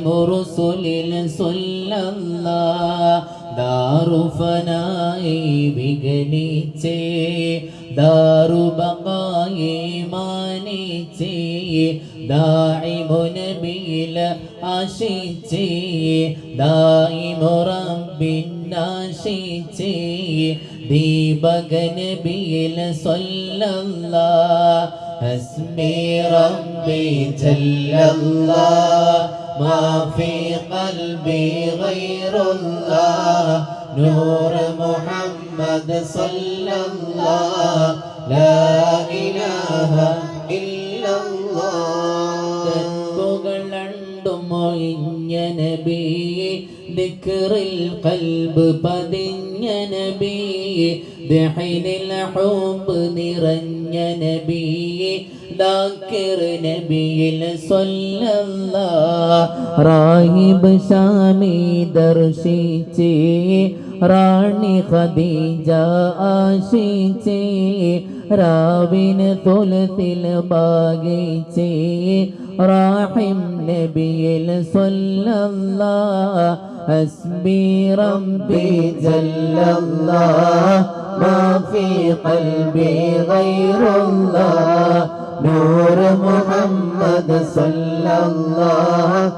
برسل صلى الله دار فنائي بغنيتي دار بقائي مانيتي داعم نبيل عشيتي دائم رب ناشيتي ديبك نبيل صلى الله اسمي رب ربي تل الله ما في قلبي غير الله. نور محمد صلى الله لا إله إلا الله. തെറ്റുകളണ്ടും മൊഴിഞ്ഞ നബിയെ ദിക്റിൽ കൽബ് പതിഞ്ഞ നബിയെ ദഹിനിൽ ഹുബ് നിറഞ്ഞ നബിയെ ദാക്കിർ നബിയിൽ സ്വല്ലല്ലാ റാഹിബ് ഷാമി ദർശിച്ചേ റാണി ഖദീജ ആശിച്ചേ രാവിന് തുലത്തിൽ ഭാഗിച്ചേ റാഹിം നബിയിൽ സ്വല്ലല്ലാ ഹസ്ബി റബ്ബി ജല്ലല്ലാ ما في قلبي غير الله نور محمد صلى الله